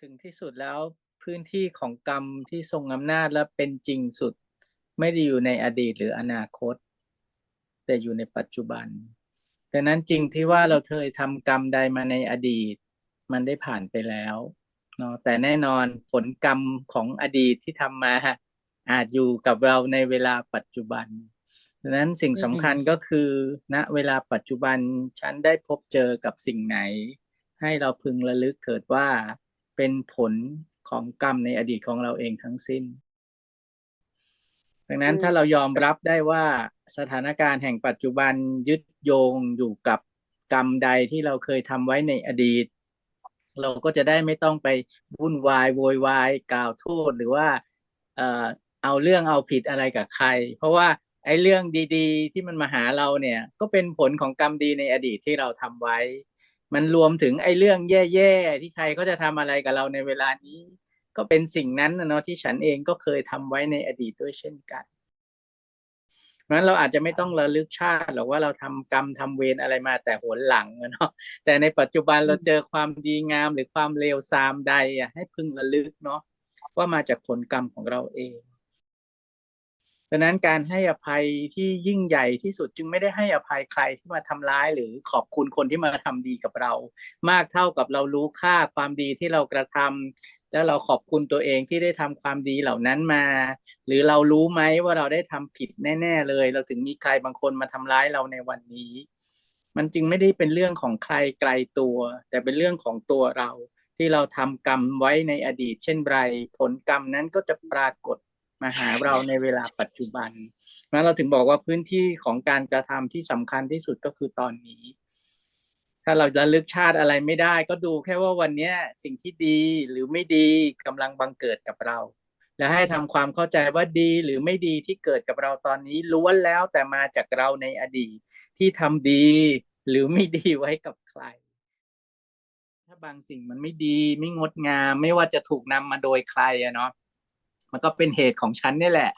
ถึงที่สุดแล้วพื้นที่ของกรรมที่ทรงอำนาจและเป็นจริงสุด ไม่ได้อยู่ในอดีตหรืออนาคต แต่อยู่ในปัจจุบันดังนั้นจริงที่ว่าเราเคยทำกรรมใดมาในอดีต มันได้ผ่านไปแล้วเนาะแต่แน่นอนผลกรรมของอดีตที่ทำมาอาจอยู่กับเราในเวลาปัจจุบันดังนั้นสิ่งสำคัญก็คือณเวลาปัจจุบันฉันได้พบเจอกับสิ่งไหน ให้เราพึงระลึกเถิดว่า เป็นผลของกรรมในอดีตของเราเองทั้งสิ้น ดังนั้นอืมถ้าเรายอมรับได้ว่าสถานการณ์แห่งปัจจุบันยึดโยงอยู่กับกรรมใดที่เราเคยทำไว้ในอดีต เราก็จะได้ไม่ต้องไปวุ่นวายโวยวายกล่าวโทษหรือว่าเอ่อเอาเรื่องเอาผิดอะไรกับใคร เพราะว่าไอ้เรื่องดี ๆ ที่มันมาหาเราเนี่ย ก็เป็นผลของกรรมดีในอดีตที่เราทำไว้ มันรวมถึงไอ้เรื่องแย่ๆที่ใครเขาจะทำอะไรกับเราในเวลานี้ ก็เป็นสิ่งนั้นนะเนาะที่ฉันเองก็เคยทำไว้ในอดีตด้วยเช่นกันเพราะฉะนั้นเราอาจจะไม่ต้องระลึกชาติหรอกว่าเราทำกรรมทำเวรอะไรมาแต่หนหลังเนาะแต่ในปัจจุบันเราเจอความดีงามหรือความเลวทรามใดอะให้พึงระลึกเนาะว่ามาจากผลกรรมของเราเอง ดังนั้นการให้อภัยที่ยิ่งใหญ่ที่สุดจึงไม่ได้ให้อภัยใครที่มาทำร้าย หรือขอบคุณคนที่มาทำดีกับเรา มากเท่ากับเรารู้ค่าความดีที่เรากระทำแล้วเราขอบคุณตัวเองที่ได้ทำความดีเหล่านั้นมา หรือเรารู้ไหมว่าเราได้ทำผิดแน่ ๆ เลย เราถึงมีใครบางคนมาทำร้ายเราในวันนี้ มันจึงไม่ได้เป็นเรื่องของใครไกลตัว แต่เป็นเรื่องของตัวเราที่เราทำกรรมไว้ในอดีต เช่นไรผลกรรมนั้นก็จะปรากฏ มาหาเราในเวลาปัจจุบันนั้นเราถึงบอกว่าพื้นที่ของการกระทำที่สำคัญที่สุดก็คือตอนนี้ ถ้าเราระลึกชาติอะไรไม่ได้ ก็ดูแค่ว่าวันนี้สิ่งที่ดีหรือไม่ดีกำลังบังเกิดกับเรา และให้ทำความเข้าใจว่าดีหรือไม่ดีที่เกิดกับเราตอนนี้ล้วนแล้วแต่มาจากเราในอดีตที่ทำดีหรือไม่ดีไว้กับใคร ถ้าบางสิ่งมันไม่ดีไม่งดงาม ไม่ว่าจะถูกนำมาโดยใครอะเนาะ มันก็เป็นเหตุของฉันนี่แหละ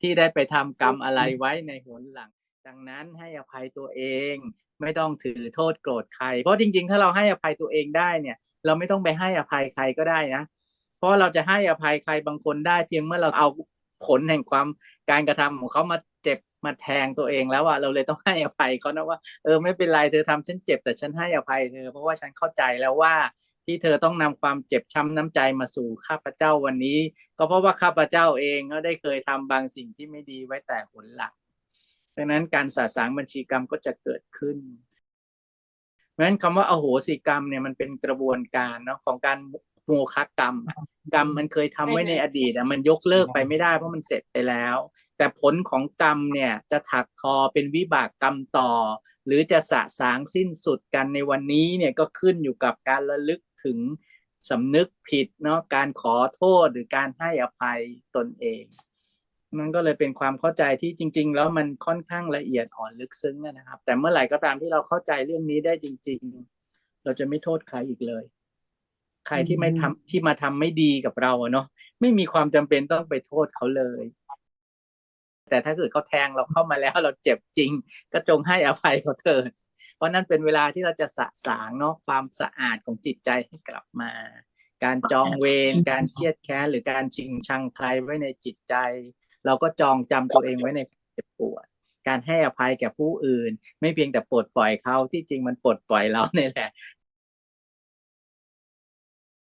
ที่ได้ไปทำกรรมอะไรไว้ในหนหลัง ดังนั้นให้อภัยตัวเอง ไม่ต้องถือโทษโกรธใคร เพราะจริง ๆ ถ้าเราให้อภัยตัวเองได้เนี่ย เราไม่ต้องไปให้อภัยใครก็ได้นะ เพราะเราจะให้อภัยใครบางคนได้ เพียงเมื่อเราเอาผลแห่งความการกระทำของเขามาเจ็บมาแทงตัวเองแล้วอะเราเลยต้องให้อภัยเขานะว่าเออไม่เป็นไรเธอทำฉันเจ็บแต่ฉันให้อภัยเธอเพราะว่าฉันเข้าใจแล้วว่า ที่เธอต้องนำความเจ็บช้ำน้ำใจมาสู่ข้าพเจ้าวันนี้ ก็เพราะว่าข้าพเจ้าเองก็ได้เคยทำบางสิ่งที่ไม่ดีไว้แต่หนหลังดังนั้นการสะสางบัญชีกรรมก็จะเกิดขึ้นเพราะฉะนั้นคำว่าอโหสิกรรมเนี่ยมันเป็นกระบวนการเนาะของการโมฆะกรรม กรรมมันเคยทำไว้ในอดีตมันยกเลิกไปไม่ได้เพราะมันเสร็จไปแล้ว แต่ผลของกรรมเนี่ยจะถักทอเป็นวิบากกรรมต่อ หรือจะสะสางสิ้นสุดกันในวันนี้เนี่ยก็ขึ้นอยู่กับการระลึก ถึงสำนึกผิดเนาะการขอโทษหรือการให้อภัยตนเอง มันก็เลยเป็นความเข้าใจที่จริง ๆ แล้วมันค่อนข้างละเอียดอ่อนลึกซึ้งอะนะครับ แต่เมื่อไหร่ก็ตามที่เราเข้าใจเรื่องนี้ได้จริง ๆ เราจะไม่โทษใครอีกเลย ใครที่ไม่ทำที่มาทำไม่ดีกับเราอะเนาะไม่มีความจำเป็นต้องไปโทษเขาเลย แต่ถ้าเกิดเขาแทงเราเข้ามาแล้วเราเจ็บจริง ก็จงให้อภัยเขาเถิดเพ ราะนั่นเป็นเวลาที่เราจะสะสางเนาะความสะอาดของจิตใจให้กลับมา การจองเวรการเครียดแค้นหรือการชิงชังใครไว้ในจิตใจ เราก็จองจำตัวเองไว้ในความเจ็บปวดการให้อภัยแก่ผู้อื่น ไม่เพียงแต่ปลดปล่อยเขาที่จริงมันปลดปล่อยเราเนี่ยแหละ